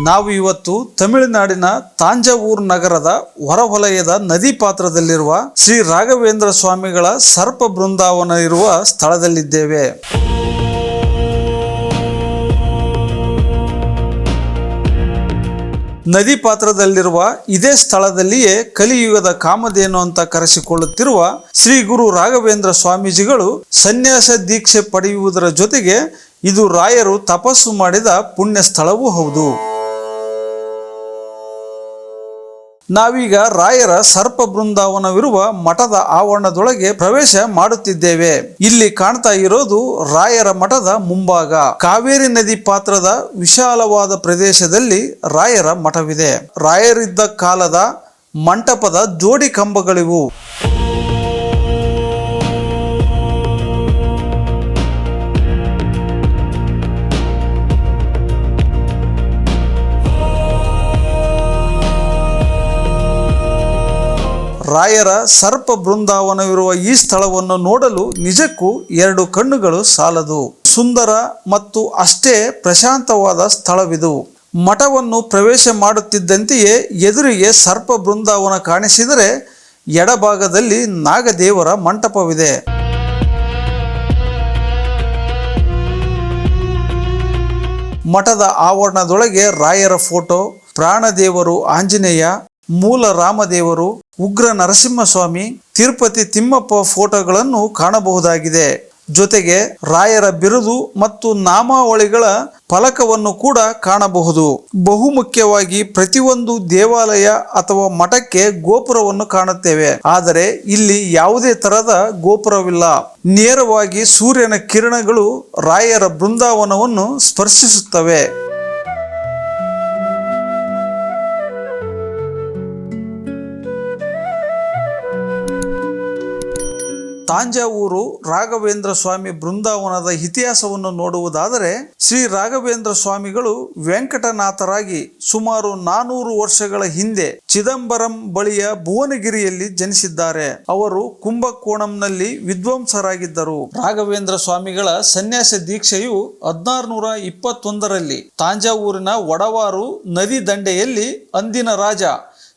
ನಾವು ಇವತ್ತು ತಮಿಳುನಾಡಿನ ತಾಂಜಾವೂರ್ ನಗರದ ಹೊರವಲಯದ ನದಿ ಪಾತ್ರದಲ್ಲಿರುವ ಶ್ರೀ ರಾಘವೇಂದ್ರ ಸ್ವಾಮಿಗಳ ಸರ್ಪ ಬೃಂದಾವನ ಇರುವ ಸ್ಥಳದಲ್ಲಿದ್ದೇವೆ. ನದಿ ಪಾತ್ರದಲ್ಲಿರುವ ಇದೇ ಸ್ಥಳದಲ್ಲಿಯೇ ಕಲಿಯುಗದ ಕಾಮಧೇನು ಅಂತ ಕರೆಸಿಕೊಳ್ಳುತ್ತಿರುವ ಶ್ರೀ ಗುರು ರಾಘವೇಂದ್ರ ಸ್ವಾಮೀಜಿಗಳು ಸನ್ಯಾಸ ದೀಕ್ಷೆ ಪಡೆಯುವುದರ ಜೊತೆಗೆ ಇದು ರಾಯರು ತಪಸ್ಸು ಮಾಡಿದ ಪುಣ್ಯ ಸ್ಥಳವೂ ಹೌದು. ನಾವೀಗ ರಾಯರ ಸರ್ಪ ಬೃಂದಾವನವಿರುವ ಮಠದ ಆವರಣದೊಳಗೆ ಪ್ರವೇಶ ಮಾಡುತ್ತಿದ್ದೇವೆ. ಇಲ್ಲಿ ಕಾಣ್ತಾ ಇರೋದು ರಾಯರ ಮಠದ ಮುಂಭಾಗ. ಕಾವೇರಿ ನದಿ ಪಾತ್ರದ ವಿಶಾಲವಾದ ಪ್ರದೇಶದಲ್ಲಿ ರಾಯರ ಮಠವಿದೆ. ರಾಯರಿದ್ದ ಕಾಲದ ಮಂಟಪದ ಜೋಡಿ ಕಂಬಗಳಿವು. ರಾಯರ ಸರ್ಪ ಬೃಂದಾವನವಿರುವ ಈ ಸ್ಥಳವನ್ನು ನೋಡಲು ನಿಜಕ್ಕೂ ಎರಡು ಕಣ್ಣುಗಳು ಸಾಲದು. ಸುಂದರ ಮತ್ತು ಅಷ್ಟೇ ಪ್ರಶಾಂತವಾದ ಸ್ಥಳವಿದು. ಮಠವನ್ನು ಪ್ರವೇಶ ಮಾಡುತ್ತಿದ್ದಂತೆಯೇ ಎದುರಿಗೆ ಸರ್ಪ ಬೃಂದಾವನ ಕಾಣಿಸಿದರೆ ಎಡಭಾಗದಲ್ಲಿ ನಾಗದೇವರ ಮಂಟಪವಿದೆ. ಮಠದ ಆವರಣದೊಳಗೆ ರಾಯರ ಫೋಟೋ, ಪ್ರಾಣದೇವರು ಆಂಜನೇಯ, ಮೂಲ ರಾಮದೇವರು ಉಗ್ರ ನರಸಿಂಹಸ್ವಾಮಿ ತಿರುಪತಿ ತಿಮ್ಮಪ್ಪ ಫೋಟೋಗಳನ್ನು ಕಾಣಬಹುದಾಗಿದೆ. ಜೊತೆಗೆ ರಾಯರ ಬಿರುದು ಮತ್ತು ನಾಮಾವಳಿಗಳ ಫಲಕವನ್ನು ಕೂಡ ಕಾಣಬಹುದು. ಬಹುಮುಖ್ಯವಾಗಿ ಪ್ರತಿಯೊಂದು ದೇವಾಲಯ ಅಥವಾ ಮಠಕ್ಕೆ ಗೋಪುರವನ್ನು ಕಾಣುತ್ತೇವೆ. ಆದರೆ ಇಲ್ಲಿ ಯಾವುದೇ ತರಹದ ಗೋಪುರವಿಲ್ಲ. ನೇರವಾಗಿ ಸೂರ್ಯನ ಕಿರಣಗಳು ರಾಯರ ಬೃಂದಾವನವನ್ನು ಸ್ಪರ್ಶಿಸುತ್ತವೆ. ತಾಂಜಾವೂರು ರಾಘವೇಂದ್ರ ಸ್ವಾಮಿ ಬೃಂದಾವನದ ಇತಿಹಾಸವನ್ನು ನೋಡುವುದಾದರೆ ಶ್ರೀ ರಾಘವೇಂದ್ರ ಸ್ವಾಮಿಗಳು ವೆಂಕಟನಾಥರಾಗಿ ಸುಮಾರು ನಾನೂರು ವರ್ಷಗಳ ಹಿಂದೆ ಚಿದಂಬರಂ ಬಳಿಯ ಭುವನಗಿರಿಯಲ್ಲಿ ಜನಿಸಿದ್ದಾರೆ. ಅವರು ಕುಂಭಕೋಣಂನಲ್ಲಿ ವಿದ್ವಾಂಸರಾಗಿದ್ದರು. ರಾಘವೇಂದ್ರ ಸ್ವಾಮಿಗಳ ಸನ್ಯಾಸ ದೀಕ್ಷೆಯು ಹದಿನಾರುನೂರ ಇಪ್ಪತ್ತೊಂದರಲ್ಲಿ ತಾಂಜಾವೂರಿನ ಒಡವಾರು ನದಿ ದಂಡೆಯಲ್ಲಿ ಅಂದಿನ ರಾಜ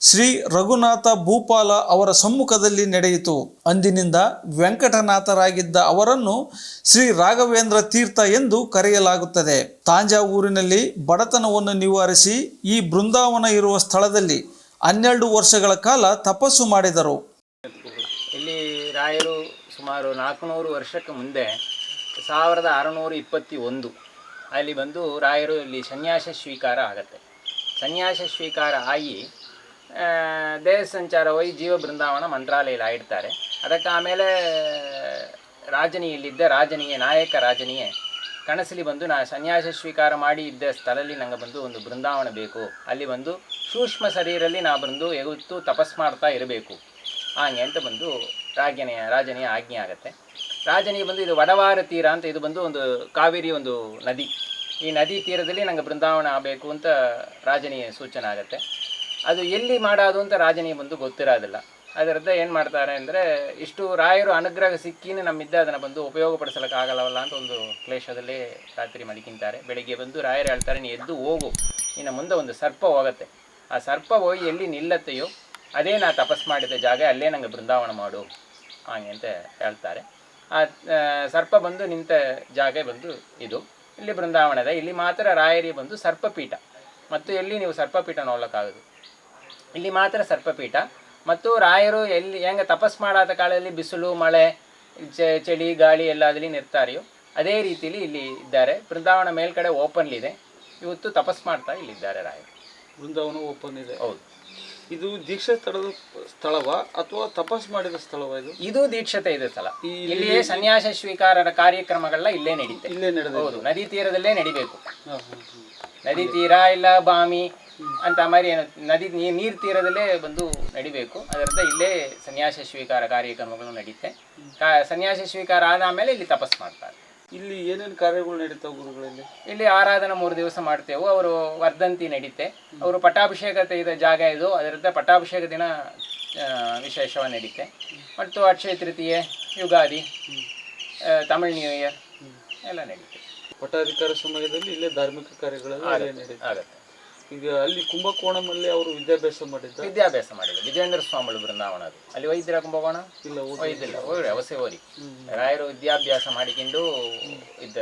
ಶ್ರೀ ರಘುನಾಥ ಭೂಪಾಲ ಅವರ ಸಮ್ಮುಖದಲ್ಲಿ ನಡೆಯಿತು. ಅಂದಿನಿಂದ ವೆಂಕಟನಾಥರಾಗಿದ್ದ ಅವರನ್ನು ಶ್ರೀ ರಾಘವೇಂದ್ರ ತೀರ್ಥ ಎಂದು ಕರೆಯಲಾಗುತ್ತದೆ. ತಾಂಜಾವೂರಿನಲ್ಲಿ ಬಡತನವನ್ನು ನಿವಾರಿಸಿ ಈ ಬೃಂದಾವನ ಇರುವ ಸ್ಥಳದಲ್ಲಿ ಹನ್ನೆರಡು ವರ್ಷಗಳ ಕಾಲ ತಪಸ್ಸು ಮಾಡಿದರು. ಇಲ್ಲಿ ರಾಯರು ಸುಮಾರು ನಾಲ್ಕುನೂರು ವರ್ಷಕ್ಕೆ ಮುಂದೆ ಸಾವಿರದ ಆರುನೂರ ಇಪ್ಪತ್ತಿ ಒಂದು ಅಲ್ಲಿ ಬಂದು ರಾಯರು ಇಲ್ಲಿ ಸನ್ಯಾಸ ಸ್ವೀಕಾರ ಆಗತ್ತೆ. ಸನ್ಯಾಸ ಸ್ವೀಕಾರ ಆಗಿ ದೇಹ ಸಂಚಾರ ಹೋಗಿ ಜೀವ ಬೃಂದಾವನ ಮಂತ್ರಾಲಯ ಇಡ್ತಾರೆ ಅದಕ್ಕೆ ಆಮೇಲೆ, ರಾಜನಿಯಲ್ಲಿದ್ದ ರಾಜನಿಗೆ ನಾಯಕ ರಾಜನಿಗೆ ಕನಸಲ್ಲಿ ಬಂದು ನಾ ಸನ್ಯಾಸ ಸ್ವೀಕಾರ ಮಾಡಿ ಇದ್ದ ಸ್ಥಳದಲ್ಲಿ ನನಗೆ ಬಂದು ಒಂದು ಬೃಂದಾವನ ಬೇಕು. ಅಲ್ಲಿ ಬಂದು ಸೂಕ್ಷ್ಮ ಶರೀರಲ್ಲಿ ನಾ ಬಂದು ಎಗುತ್ತು ತಪಸ್ ಮಾಡ್ತಾ ಇರಬೇಕು. ಹಾಗೆ ಅಂತ ಬಂದು ರಾಜನೆಯ, ರಾಜನಿಯ ಆಜ್ಞೆ ಆಗುತ್ತೆ. ರಾಜನಿಗೆ ಬಂದು ಇದು ವಡವಾರ ತೀರ ಅಂತ ಇದು ಬಂದು ಒಂದು ಕಾವೇರಿ ಒಂದು ನದಿ. ಈ ನದಿ ತೀರದಲ್ಲಿ ನಂಗೆ ಬೃಂದಾವನ ಆಗಬೇಕು ಅಂತ ರಾಜನಿಗೆ ಸೂಚನೆ ಆಗುತ್ತೆ. ಅದು ಎಲ್ಲಿ ಮಾಡೋದು ಅಂತ ರಾಜನಿಗೆ ಬಂದು ಗೊತ್ತಿರೋದಿಲ್ಲ. ಅದರದ್ದು ಏನು ಮಾಡ್ತಾರೆ ಅಂದರೆ ಇಷ್ಟು ರಾಯರು ಅನುಗ್ರಹ ಸಿಕ್ಕಿನೇ ನಮ್ಮಿದ್ದ ಅದನ್ನು ಬಂದು ಉಪಯೋಗಪಡಿಸಲಿಕ್ಕಾಗಲ್ಲವಲ್ಲ ಅಂತ ಒಂದು ಕ್ಲೇಶದಲ್ಲಿ ರಾತ್ರಿ ಮಲಿಕಿಂತಾರೆ ಬೆಳಿಗ್ಗೆ ಬಂದು ರಾಯರು ಹೇಳ್ತಾರೆ ನೀ ಎದ್ದು ಹೋಗು. ಇನ್ನು ಮುಂದೆ ಒಂದು ಸರ್ಪ ಹೋಗುತ್ತೆ. ಆ ಸರ್ಪ ಹೋಗಿ ಎಲ್ಲಿ ನಿಲ್ಲತ್ತೆಯೋ ಅದೇ ನಾ ತಪಸ್ ಮಾಡಿದ ಜಾಗ ಅಲ್ಲೇ ನಂಗೆ ಬೃಂದಾವನ ಮಾಡು. ಹಾಗೆ ಅಂತ ಹೇಳ್ತಾರೆ. ಆ ಆ, ಸರ್ಪ ಬಂದು ನಿಂತ ಜಾಗ ಬಂದು ಇದು. ಇಲ್ಲಿ ಬೃಂದಾವನದ ಇಲ್ಲಿ ಮಾತ್ರ ರಾಯರಿಗೆ ಬಂದು ಸರ್ಪಪೀಠ. ಮತ್ತು ಎಲ್ಲಿ ನೀವು ಸರ್ಪಪೀಠ ನೋಡ್ಲಿಕ್ಕಾಗದು? ಇಲ್ಲಿ ಮಾತ್ರ ಸರ್ಪಪೀಠ. ಮತ್ತು ರಾಯರು ಎಲ್ಲಿ ಹೆಂಗೆ ತಪಸ್ ಮಾಡಾದ ಕಾಲದಲ್ಲಿ ಬಿಸಿಲು ಮಳೆ ಚ- ಚಳಿ ಗಾಳಿ ಎಲ್ಲದಲ್ಲಿ ನಿರ್ತಾರೆಯೋ. ಅದೇ ರೀತಿಯಲ್ಲಿ ಇಲ್ಲಿ ಇದ್ದಾರೆ. ಬೃಂದಾವನ ಮೇಲ್ಗಡೆ ಓಪನ್ಲಿದೆ ಇವತ್ತು ತಪಸ್ ಮಾಡ್ತಾ ಇಲ್ಲಿದ್ದಾರೆ ರಾಯರು. ಬೃಂದಾವನ ಓಪನ್ ಇದೆ. ಹೌದು. ಇದು ದೀಕ್ಷೆ ಸ್ಥಳದ ಸ್ಥಳವ ಅಥವಾ ತಪಸ್ ಮಾಡಿದ ಸ್ಥಳವ ಇದು? ಇದು ದೀಕ್ಷತೆ ಇದೆ ಸ್ಥಳ ಇಲ್ಲಿಯೇ ಸನ್ಯಾಸ ಸ್ವೀಕಾರದ ಕಾರ್ಯಕ್ರಮಗಳೆಲ್ಲ ಇಲ್ಲೇ ನಡೀತೆ. ಇಲ್ಲೇ ನಡೆದ ಹೌದು ನದಿ ತೀರದಲ್ಲೇ ನಡಿಬೇಕು. ನದಿ ತೀರ ಇಲ್ಲ ಬಾಮಿ ಅಂತ ಮಾರಿ ಏನು ನದಿ ನೀರು ತೀರದಲ್ಲೇ ಬಂದು ನಡಿಬೇಕು. ಅದರಿಂದ ಇಲ್ಲೇ ಸನ್ಯಾಸ ಸ್ವೀಕಾರ ಕಾರ್ಯಕ್ರಮಗಳು ನಡೀತೆ. ಕಾ ಸನ್ಯಾಸ ಸ್ವೀಕಾರ ಆದ ಇಲ್ಲಿ ತಪಸ್ ಮಾಡ್ತಾರೆ. ಇಲ್ಲಿ ಏನೇನು ಕಾರ್ಯಗಳು ನಡೀತಾವೆ ಗುರುಗಳಲ್ಲಿ? ಇಲ್ಲಿ ಆರಾಧನೆ ಮೂರು ದಿವಸ ಮಾಡ್ತೇವೆ. ಅವರು ವರ್ಧಂತಿ ನಡೀತೆ. ಅವರು ಪಟ್ಟಾಭಿಷೇಕ ತೆಗೆದ ಜಾಗ ಇದು. ಅದರಿಂದ ಪಟ್ಟಾಭಿಷೇಕ ದಿನ ವಿಶೇಷವಾಗಿ ನಡೀತೆ. ಮತ್ತು ಅಕ್ಷಯ ತೃತೀಯ ಯುಗಾದಿ ತಮಿಳ್ ನ್ಯೂ ಇಯರ್ ಎಲ್ಲ ನಡೀತೆ. ಪಟ್ಟಾಧಿಕಾರ ಸಮಯದಲ್ಲಿ ಇಲ್ಲೇ ಧಾರ್ಮಿಕ ಕಾರ್ಯಗಳೆಲ್ಲ ಆಗತ್ತೆ. ಈಗ ಅಲ್ಲಿ ಕುಂಭಕೋಣಮಲ್ಲಿ ಅವರು ವಿದ್ಯಾಭ್ಯಾಸ ಮಾಡಿದ್ದ? ವಿದ್ಯಾಭ್ಯಾಸ ಮಾಡಿದ್ರು. ವಿಜೇಂದ್ರ ಸ್ವಾಮಿಗಳು ಬೃಂದಾವನ ಅದು. ಅಲ್ಲಿ ವೈದ್ಯರ ಕುಂಭಕೋಣ? ಇಲ್ಲ ವೈದ್ಯಿಲ್ಲ ಹೋಗ್ರಿ ಅವಸೆ ಹೋರಿ ರಾಯರು ವಿದ್ಯಾಭ್ಯಾಸ ಮಾಡಿಕೊಂಡು ಇದ್ದ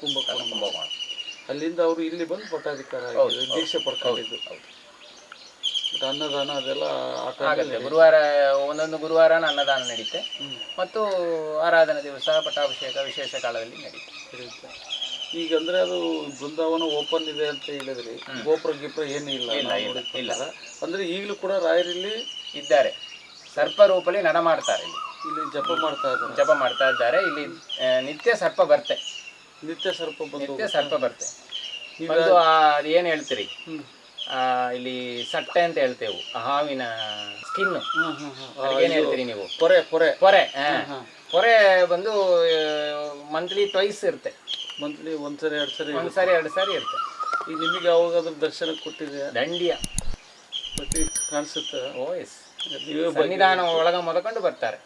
ಕುಂಭಕೋಣ. ಕುಂಭಕೋಣ. ಅಲ್ಲಿಂದ ಅವರು ಇಲ್ಲಿ ಬಂದು ಪಟ್ಟಾಧಿಕಾರ ದೀಕ್ಷೆ ಪಡ್ಕೊಂಡಿದ್ದು. ಅನ್ನದಾನ ಅದೆಲ್ಲ ಆಗುತ್ತೆ. ಗುರುವಾರ ಒಂದೊಂದು ಗುರುವಾರ ಅನ್ನದಾನ ನಡೀತೆ. ಮತ್ತು ಆರಾಧನಾ ದಿವಸ ಪಟ್ಟಾಭಿಷೇಕ ವಿಶೇಷ ಕಾಲದಲ್ಲಿ ನಡೀತೆ. ಈಗ ಅಂದ್ರೆ ಅದು ಬೃಂದಾವನ ಓಪನ್ ಇದೆ ಅಂತ ಹೇಳಿದ್ರಿ. ಗೋಪುರ ಗೀಪುರ ಏನೂ ಇಲ್ಲ ಇಲ್ಲ. ಅಂದ್ರೆ ಈಗಲೂ ಕೂಡ ರಾಯರಲ್ಲಿ ಇದ್ದಾರೆ. ಸರ್ಪ ರೂಪಲ್ಲಿ ನಡ ಮಾಡ್ತಾರೆ ಇಲ್ಲಿ. ಇಲ್ಲಿ ಜಪ ಮಾಡ್ತಾ ಇದ್ದಾರೆ. ಜಪ ಮಾಡ್ತಾ ಇದ್ದಾರೆ. ಇಲ್ಲಿ ನಿತ್ಯ ಸರ್ಪ ಬರ್ತೆ. ನಿತ್ಯ ಸರ್ಪ ನಿತ್ಯ ಸರ್ಪ ಬರ್ತೆ. ಬಂದು ಏನು ಹೇಳ್ತೀರಿ? ಆ, ಇಲ್ಲಿ ಸಟ್ಟೆ ಅಂತ ಹೇಳ್ತೇವೆ. ಆ ಹಾವಿನ ಸ್ಕಿನ್ ಏನು ಹೇಳ್ತೀರಿ ನೀವು? ಪೊರೆ ಪೊರೆ. ಪೊರೆ. ಪೊರೆ ಬಂದು ಮಂತ್ಲಿ ಟ್ವೈಸ್ ಇರುತ್ತೆ. ಮಂತ್ಲಿ ಒಂದ್ಸರಿ ಎರಡು ಸರಿ ಒಂದು ಸಾರಿ ಎರಡು ಸಾರಿ ಇರುತ್ತೆ. ಈಗ ನಿಮಗೆ ಯಾವಾಗಾದ್ರೂ ದರ್ಶನ ಕೊಟ್ಟಿದೆ ದಂಡಿಯ. ಮತ್ತೆ ಕಾಣಿಸುತ್ತೆ. ಓ ಎಸ್. ನೀವೇ ಸನ್ನಿಧಾನ ಒಳಗ ಮೊದಕೊಂಡು ಬರ್ತಾರೆ.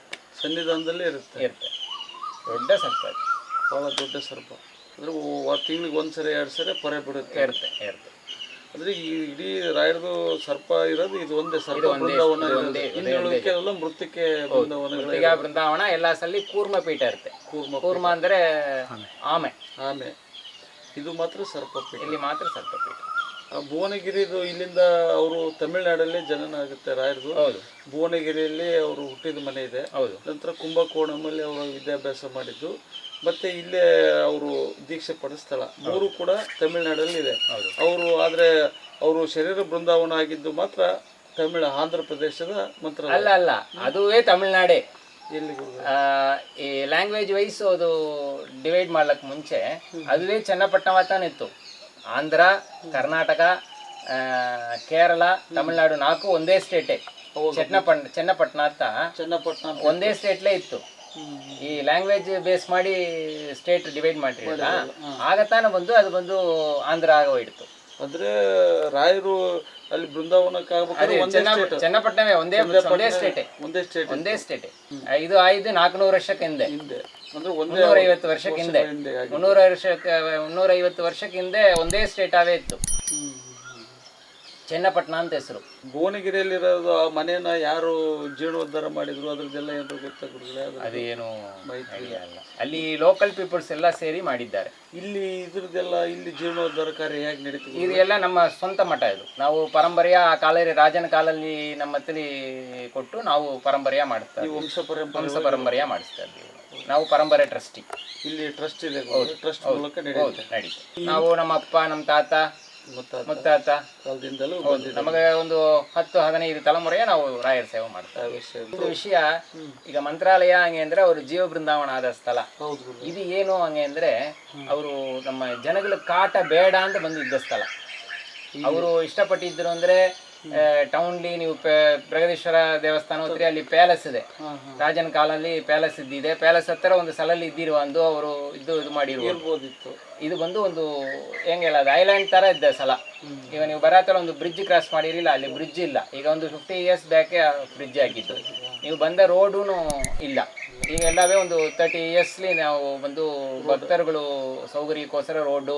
ಸನ್ನಿಧಾನದಲ್ಲೇ ಇರುತ್ತೆ. ಇರುತ್ತೆ. ದೊಡ್ಡ ಸರ್ಪ ಭಾಳ ದೊಡ್ಡ ಸರ್ಪ. ಅಂದ್ರೆ ತಿಂಗಳಿಗೆ ಒಂದ್ಸರಿ ಎರಡು ಸರಿ ಪೊರೆ ಬಿಡುತ್ತೆ. ಇರುತ್ತೆ ಇರುತ್ತೆ. ಅಂದರೆ ಈ ಇಡೀ ರಾಯರದು ಸರ್ಪ ಇರೋದು ಇದು ಒಂದೇ ಸರ್ಪ ಇದು ಒಂದೇ- ಬೃಂದಾವನ ಇದು ಇರೋದು. ಒಂದೇ- ಇನ್ನು ಉಳಿಕೆಲ್ಲ ಬೃಂದಾವನಗಳೇ ಈಗ ಬೃಂದಾವನ ಎಲ್ಲ ಸಲ ಕೂರ್ಮ ಪೀಠ ಇರುತ್ತೆ. ಕೂರ್ಮ ಕೂರ್ಮ ಅಂದ್ರೆ ಆಮೆ. ಆಮೆ. ಇದು ಮಾತ್ರ ಸರ್ಪಪೀಠ. ಇಲ್ಲಿ ಮಾತ್ರ ಸರ್ಪಪೀಠ. ಆ ಭುವನಗಿರಿದು ಇಲ್ಲಿಂದ ಅವರು ತಮಿಳ್ನಾಡಲ್ಲಿ ಜನನ ಆಗುತ್ತೆ ರಾಯರ್ದು. ಹೌದು. ಭುವನಗಿರಿಯಲ್ಲಿ ಅವರು ಹುಟ್ಟಿದ ಮನೆ ಇದೆ. ಹೌದು. ನಂತರ ಕುಂಭಕೋಣಮಲ್ಲಿ ಅವರು ವಿದ್ಯಾಭ್ಯಾಸ ಮಾಡಿದ್ದು. ಮತ್ತೆ ಇಲ್ಲೇ ಅವರು ದೀಕ್ಷೆ ಪಡೆದ ಸ್ಥಳ. ಮೂರು ಕೂಡ ತಮಿಳ್ನಾಡಲ್ಲಿ ಇದೆ. ಅವರು ಆದ್ರೆ ಅವರು ಶರೀರ ಬೃಂದಾವನ ಆಗಿದ್ದು ಮಾತ್ರ ತಮಿಳು ಆಂಧ್ರ ಪ್ರದೇಶದ ಮಂತ್ರ ಅಲ್ಲ ಅಲ್ಲ. ಅದುವೇ ತಮಿಳ್ನಾಡೇ. ಈ ಲ್ಯಾಂಗ್ವೇಜ್ ವೈಸ್ ಅದು ಡಿವೈಡ್ ಮಾಡ್ಲಕ್ ಮುಂಚೆ ಅದುವೇ ಚನ್ನಪಟ್ಟಣ ಇತ್ತು. ಆಂಧ್ರ ಕರ್ನಾಟಕ ಕೇರಳ ತಮಿಳ್ನಾಡು ನಾಲ್ಕು ಒಂದೇ ಸ್ಟೇಟೇ ಚನ್ನಪಟ್ ಚನ್ನಪಟ್ಟಣ ಅಂತ ಚನ್ನಪಟ್ಟಣ ಒಂದೇ ಸ್ಟೇಟ್ಲೇ ಇತ್ತು. ಈ ಲ್ಯಾಂಗ್ವೇಜ್ ಬೇಸ್ ಮಾಡಿ ಸ್ಟೇಟ್ ಡಿವೈಡ್ ಮಾಡಿರಲಿಲ್ಲ ಆಗ ತಾನೇ ಬಂದು ಅದು ಬಂದು ಆಂಧ್ರ ಆಗ ಹೋಯ್ತು ಅಂದ್ರೆ ರಾಯರು ಅಲ್ಲಿ ಬೃಂದಾವನಕ್ಕಾಗಬೇಕಾದ್ರೆ ಒಂದೇ ಚೆನ್ನ ಸ್ಟೇಟ್ ಚನ್ನಪಟ್ಟಣವೇ ಒಂದೇ ಒಂದೇ ಸ್ಟೇಟೇ ಒಂದೇ ಸ್ಟೇಟ್ ಒಂದೇ ಸ್ಟೇಟೇ ಇದು ಆಯ್ದು ನಾಲ್ಕುನೂರು ವರ್ಷಕ್ಕೆ ಹಿಂದೆ. ಹಿಂದೆ. ಅಂದ್ರೆ ಒಂದೇ ಮುನ್ನೂರ ಐವತ್ತು ವರ್ಷಕ್ಕೆ ಹಿಂದೆ. ಹಿಂದೆ ಆಗಿ ಮುನ್ನೂರ ವರ್ಷಕ್ಕೆ ಮುನ್ನೂರ ಐವತ್ತು ವರ್ಷಕ್ಕೆ ಹಿಂದೆ ಒಂದೇ ಸ್ಟೇಟ್ ಅವೇ ಇತ್ತು. ಚನ್ನಪಟ್ಟಣ ಅಂತ ಹೆಸರು. ಭುವನಗಿರಿಯಲ್ಲಿರೋದು ಆ ಮನೆಯನ್ನ ಯಾರು ಜೀರ್ಣೋದ್ಧಾರ ಮಾಡಿದ್ರು? ಅದ್ರದ್ದೆಲ್ಲ ಏನಾದ್ರು ಗೊತ್ತಾ ಗುರುಗಳೇ? ಅದೇನು idea ಅಲ್ಲಿ ಲೋಕಲ್ ಪೀಪಲ್ಸ್ ಎಲ್ಲ ಸೇರಿ ಮಾಡಿದ್ದಾರೆ. ಇಲ್ಲಿ ಇದ್ರದ್ದೆಲ್ಲ ಇಲ್ಲಿ ಜೀರ್ಣೋದ್ಧಾರ ಕಾರ್ಯ ಹೇಗೆ ನಡೀತು ಇದು ಎಲ್ಲ ನಮ್ಮ ಸ್ವಂತ ಮಠ ಇದು. ನಾವು ಪರಂಪರೆಯ ಆ ಕಾಲರಿ ರಾಜನ ಕಾಲಲ್ಲಿ ನಮ್ಮ ತಲೆ ಕೊಟ್ಟು ನಾವು ಪರಂಪರೆಯ ಮಾಡ್ತೇವೆ ಈ. ವಂಶ ಪರಂಪರೆ ವಂಶ ಪರಂಪರೆಯ ಮಾಡಿಸ್ತಾ ಇದ್ವಿ ನಾವು ಪರಂಪರೆ ಟ್ರಸ್ಟಿ. ಇಲ್ಲಿ ಟ್ರಸ್ಟ್ ಇದೆ ಟ್ರಸ್ಟ್ ಮೂಲಕ ಹೌದು ನಡೆಯುತ್ತೆ ನಡೀತು. ನಾವು ನಮ್ಮ ಅಪ್ಪ ನಮ್ಮ ತಾತ ಮುತ್ತಾತ ಕಾಲದಿಂದಲೂ ನಮಗೆ ಒಂದು ಹತ್ತು ಹದಿನೈದು ತಲೆಮುರೆಯ ನಾವು ರಾಯರ ಸೇವೆ ಮಾಡ್ತೇವೆ. ವಿಷಯ. ಒಂದು ವಿಷಯ ಈಗ ಮಂತ್ರಾಲಯ ಹಂಗೆ ಅಂದ್ರೆ ಅವರು ಜೀವ ಬೃಂದಾವನ ಆದ ಸ್ಥಳ. ಇದು ಏನು ಹಂಗೆ ಅಂದ್ರೆ ಅವರು ನಮ್ಮ ಜನಗಳ ಕಾಟ ಬೇಡ ಅಂತ ಬಂದಿದ್ದ ಸ್ಥಳ. ಅವರು ಇಷ್ಟಪಟ್ಟಿದ್ರು ಅಂದ್ರೆ ಟೌನ್ಲಿ ನೀವು ಪ್ರಗದೀಶ್ವರ ದೇವಸ್ಥಾನ ಹೋದ್ರೆ ಅಲ್ಲಿ ಪ್ಯಾಲೇಸ್ ಇದೆ. ರಾಜನ ಕಾಲಲ್ಲಿ ಪ್ಯಾಲೇಸ್ ಇದ್ದಿದೆ. ಪ್ಯಾಲೇಸ್ ಹತ್ತಿರ ಒಂದು ಸಲಲ್ಲಿ ಇದ್ದಿರುವ ಒಂದು ಅವರು ಇದು ಇದು ಮಾಡಿರುವ ಇದು ಬಂದು ಒಂದು ಹೆಂಗ್ ಹೇಳೋದು ಐಲ್ಯಾಂಡ್ ತರ ಇದ್ದ ಸಲ ಈಗ ನೀವು ಬರತ್ತಲ್ಲ ಒಂದು ಬ್ರಿಡ್ಜ್ ಕ್ರಾಸ್ ಮಾಡಿರಿಲ್ಲ ಅಲ್ಲಿ ಬ್ರಿಡ್ಜ್ ಇಲ್ಲ. ಈಗ ಒಂದು ಫಿಫ್ಟಿ ಇಯರ್ಸ್ ಬ್ಯಾಕೆ ಬ್ರಿಡ್ಜ್ ಆಗಿದ್ದು. ನೀವು ಬಂದ ರೋಡೂ ಇಲ್ಲ. ಈಗ ಎಲ್ಲವೇ ಒಂದು ತರ್ಟಿ ಇಯರ್ಸ್ಲಿ ನಾವು ಬಂದು ಭಕ್ತರುಗಳು ಸೌಕರ್ಯಕ್ಕೋಸ್ಕರ ರೋಡು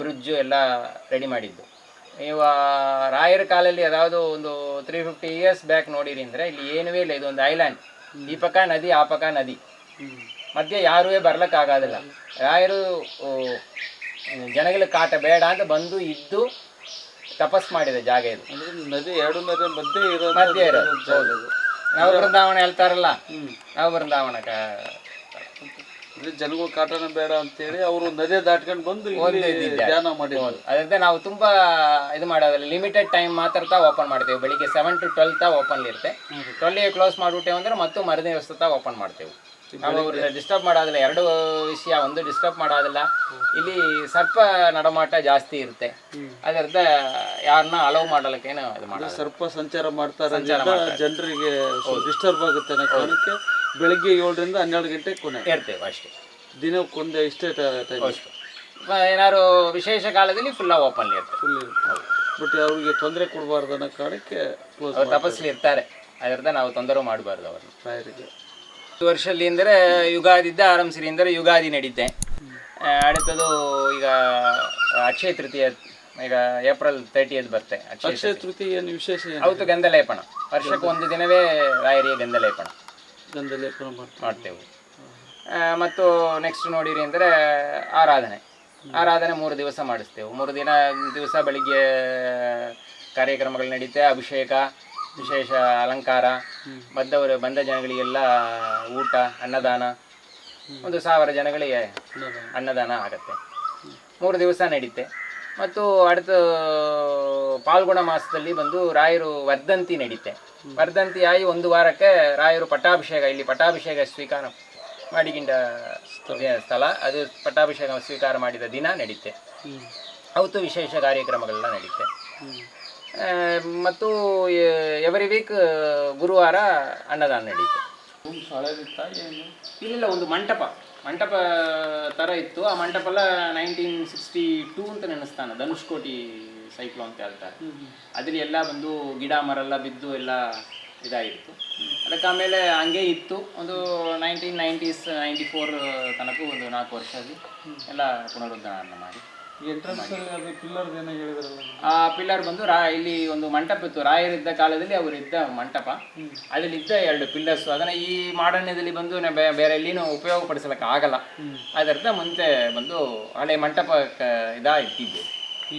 ಬ್ರಿಡ್ಜು ಎಲ್ಲ ರೆಡಿ ಮಾಡಿದ್ದು. ನೀವು ರಾಯರ ಕಾಲಲ್ಲಿ ಅದಾವುದು ಒಂದು ತ್ರೀ ಫಿಫ್ಟಿ ಇಯರ್ಸ್ ಬ್ಯಾಕ್ ನೋಡಿರಿ ಅಂದರೆ ಇಲ್ಲಿ ಏನೂ ಇಲ್ಲ ಇದೊಂದು ಐಲ್ಯಾಂಡ್ ಈ ಪಕ್ಕ ನದಿ ಆ ಪಕ್ಕ ನದಿ. ಮಧ್ಯೆ ಯಾರೂ ಬರ್ಲಿಕ್ಕಾಗೋದಿಲ್ಲ ರಾಯರು ಜನಗಳ ಕಾಟ ಬೇಡ ಅಂತ ಬಂದು ಇದ್ದು ತಪಸ್ ಮಾಡಿದ ಜಾಗ ಇದು. ನದಿ ಎರಡು ನದಿ ಮಧ್ಯೆ ಮಧ್ಯೆ ಇರೋದು. ನಾವು ಬೃಂದಾವನ ಹೇಳ್ತಾರಲ್ಲ ನಾವು ಬೃಂದಾವನ ಅಂದ್ರೆ ಜನಗಳು ಕಾಟನ ಬೇಡ ಅಂತೇಳಿ ಅವರು ನದಿ ದಾಟ್ಕೊಂಡು ಬಂದು ಧ್ಯಾನ ಮಾಡಿ ಅದರಿಂದ ನಾವು ತುಂಬಾ ಇದು ಮಾಡೋದಿಲ್ಲ. ಲಿಮಿಟೆಡ್ ಟೈಮ್ ಮಾತ್ರ ಓಪನ್ ಮಾಡ್ತೇವೆ. ಬೆಳಿಗ್ಗೆ ಸೆವೆನ್ ಟು ಟ್ವೆಲ್ ತಾ ಓಪನ್ ಇರುತ್ತೆ. ಟ್ವೆಲ್ಗೆ ಕ್ಲೋಸ್ ಮಾಡಿಬಿಟ್ಟೇವೆ ಅಂದ್ರೆ ಮತ್ತೆ ದಿವಸ ತಾ ಓಪನ್ ಮಾಡ್ತೇವೆ. ನಾವು ಡಿಸ್ಟರ್ಬ್ ಮಾಡೋದಿಲ್ಲ. ಎರಡು ವಿಷಯ ಒಂದು ಡಿಸ್ಟರ್ಬ್ ಮಾಡೋದಿಲ್ಲ. ಇಲ್ಲಿ ಸರ್ಪ ನಡಮಾಟ ಜಾಸ್ತಿ ಇರುತ್ತೆ. ಅದರಿಂದ ಯಾರನ್ನ ಅಲೌ ಮಾಡಲಿಕ್ಕೇನು ಇದು ಸರ್ಪ ಸಂಚಾರ ಮಾಡ್ತಾರೆ ಜನರಿಗೆ ಡಿಸ್ಟರ್ಬ್ ಆಗುತ್ತೆ ಅನ್ನೋ ಕಾರಣಕ್ಕೆ ಬೆಳಗ್ಗೆ ಏಳರಿಂದ ಹನ್ನೆರಡು ಗಂಟೆ ಕೊನೆ. ಇರ್ತೇವೆ ಅಷ್ಟೇ. ದಿನಕ್ಕೊಂದು ಇಷ್ಟೇ ಏನಾದ್ರು ವಿಶೇಷ ಕಾಲದಲ್ಲಿ ಫುಲ್ ಓಪನ್ ಇರ್ತದೆ ಫುಲ್ ಬಟ್ ಅವ್ರಿಗೆ ತೊಂದರೆ ಕೊಡಬಾರ್ದು ಅನ್ನೋ ಕಾರಣಕ್ಕೆ ಕ್ಲೋಸ್ ಇರ್ತಾರೆ. ಅದರಿಂದ ನಾವು ತೊಂದರೆ ಮಾಡಬಾರ್ದು ಅವ್ರನ್ನ. ಈ ವರ್ಷದಲ್ಲಿ ಅಂದರೆ ಯುಗಾದಿದ್ದ ಆರಂಭಿಸಿರಿ ಅಂದರೆ ಯುಗಾದಿ ನಡೀತೆ. அடுத்தது ಈಗ ಅಕ್ಷಯ ತೃತೀಯ ಈಗ ಏಪ್ರಿಲ್ ತರ್ಟಿ ಬರುತ್ತೆ. ಅಕ್ಷಯ ಅಕ್ಷಯ ತೃತೀಯ. ವಿಶೇಷ ಅವತ್ತು ವರ್ಷಕ್ಕೆ ಒಂದು ದಿನವೇ ರಾಯರಿಗೆ ಗಂಧಲೇಪಣ ಲೇಪನ ಮಾಡ್ತೇವೆ. ಮತ್ತು ನೆಕ್ಸ್ಟ್ ನೋಡಿರಿ ಅಂದರೆ ಆರಾಧನೆ. ಆರಾಧನೆ ಮೂರು ದಿವಸ ಮಾಡಿಸ್ತೇವೆ. ಮೂರು ದಿನ ದಿವಸ ಬೆಳಿಗ್ಗೆ ಕಾರ್ಯಕ್ರಮಗಳು ನಡೀತೆ ಅಭಿಷೇಕ ವಿಶೇಷ ಅಲಂಕಾರ ಬಂದವರು ಬಂದ ಜನಗಳಿಗೆಲ್ಲ ಊಟ ಅನ್ನದಾನ ಒಂದು ಸಾವಿರ ಜನಗಳಿಗೆ ಅನ್ನದಾನ. ಆಗತ್ತೆ. ಮೂರು ದಿವಸ ನಡೀತೆ. ಮತ್ತು அடுத்த ಪಾಲ್ಗುಣ ಮಾಸದಲ್ಲಿ ಬಂದು ರಾಯರು ವರ್ಧಂತಿ ನಡೀತೆ ವರ್ಧಂತಿ ಆಗಿ ಒಂದು ವಾರಕ್ಕೆ ರಾಯರು ಪಟ್ಟಾಭಿಷೇಕ ಇಲ್ಲಿ ಪಟ್ಟಾಭಿಷೇಕ ಸ್ವೀಕಾರ ಮಾಡಿಕೊಂಡ ಸ್ಥಳ ಅದು ಪಟ್ಟಾಭಿಷೇಕ ಸ್ವೀಕಾರ ಮಾಡಿದ ದಿನ ನಡೀತೆ ಅವತ್ತು ವಿಶೇಷ ಕಾರ್ಯಕ್ರಮಗಳೆಲ್ಲ ನಡೀತೆ ಆ, ಮತ್ತು ಎವರಿ ವೀಕ್ ಗುರುವಾರ ಅನ್ನದಾನ ನಡೀತೆ ಹಳೇದಿತ್ತಾ ಏನು ಇಲ್ಲಿಲ್ಲ ಒಂದು ಮಂಟಪ ಮಂಟಪ ಥರ ಇತ್ತು. ಆ ಮಂಟಪ ಎಲ್ಲ ನೈನ್ಟೀನ್ ಸಿಕ್ಸ್ಟಿ ಟೂ ಅಂತ ನೆನೆಸ್ತಾನೆ. ಧನುಷ್ಕೋಟಿ ಸೈಕ್ಲೋ ಅಂತ ಹೇಳ್ತಾರೆ. ಅದರಲ್ಲಿ ಎಲ್ಲ ಬಂದು ಗಿಡ ಮರ ಎಲ್ಲ ಬಿದ್ದು ಎಲ್ಲ ಇದಾಗಿತ್ತು. ಅದಕ್ಕೆ ಆಮೇಲೆ ಹಂಗೆ ಇತ್ತು. ಒಂದು ನೈನ್ಟೀನ್ ನೈಂಟೀಸ್ ನೈಂಟಿ ಫೋರ್ ತನಕ ಒಂದು ನಾಲ್ಕು ವರ್ಷ ಅದು ಎಲ್ಲ ಪುನರುದ್ಧಾರ ಮಾಡಿ. ಎಂಟ್ರೆನ್ಸ್ ಅಲ್ಲಿ ಅದು ಪಿಲ್ಲರ್ ಏನೋ ಹೇಳಿದ್ರಲ್ಲ ಆ ಪಿಲ್ಲರ್ ಬಂದು ರಾ ಇಲ್ಲಿ ಒಂದು ಮಂಟಪ ಇತ್ತು. ರಾಯರಿದ್ದ ಕಾಲದಲ್ಲಿ ಅವರಿದ್ದ ಮಂಟಪ. ಅದರಲ್ಲಿ ಇದ್ದ ಎರಡು ಪಿಲ್ಲರ್ಸ್ ಅದನ್ನ ಈ ಮಾಡರ್ನದಲ್ಲಿ ಬಂದು ಬೇರೆ ಎಲ್ಲಿನೂ ಉಪಯೋಗಪಡಿಸಲಿಕ್ಕೆ ಆಗಲ್ಲ. ಅದರ್ಥ ಮುಂದೆ ಬಂದು ಹಳೆ ಮಂಟಪ ಇದಾ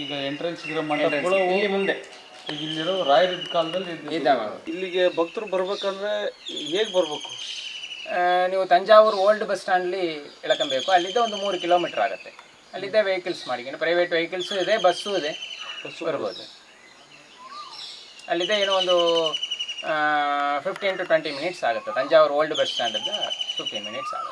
ಈಗ ಎಂಟ್ರೆನ್ಸ್ ಇರೋ ಮಂಟಪಗಳು ಇಲ್ಲಿ ಮುಂದೆ. ಈಗ ಇಲ್ಲಿರೋ ರಾಯರಿದ್ದ ಕಾಲದಲ್ಲಿ. ಇದ್ದಾವ. ಇಲ್ಲಿಗೆ ಭಕ್ತರು ಬರ್ಬೇಕಂದ್ರೆ ಹೇಗೆ ಬರ್ಬೇಕು? ನೀವು ತಂಜಾವೂರು ಓಲ್ಡ್ ಬಸ್ ಸ್ಟ್ಯಾಂಡ್ಲಿ ಇಳ್ಕೊಬೇಕು. ಅಲ್ಲಿದ್ದ ಒಂದು ಮೂರು ಕಿಲೋಮೀಟರ್ ಆಗುತ್ತೆ. ಅಲ್ಲಿದ್ದ ವೆಹಿಕಲ್ಸ್ ಮಾಡಿಕೊಂಡು ಪ್ರೈವೇಟ್ ವೆಹಿಕಲ್ಸ್ ಇದೆ ಬಸ್ಸು ಇದೆ. ಬಸ್ಸು ಬರ್ಬೋದು. ಅಲ್ಲಿದೆ ಏನೋ ಒಂದು ಫಿಫ್ಟೀನ್ ಟು ಟ್ವೆಂಟಿ ಮಿನಿಟ್ಸ್ ಆಗುತ್ತೆ. ತಂಜಾವೂರು ಓಲ್ಡ್ ಬಸ್ ಸ್ಟ್ಯಾಂಡಿಂದ ಫಿಫ್ಟೀನ್ ಮಿನಿಟ್ಸ್ ಆಗುತ್ತೆ.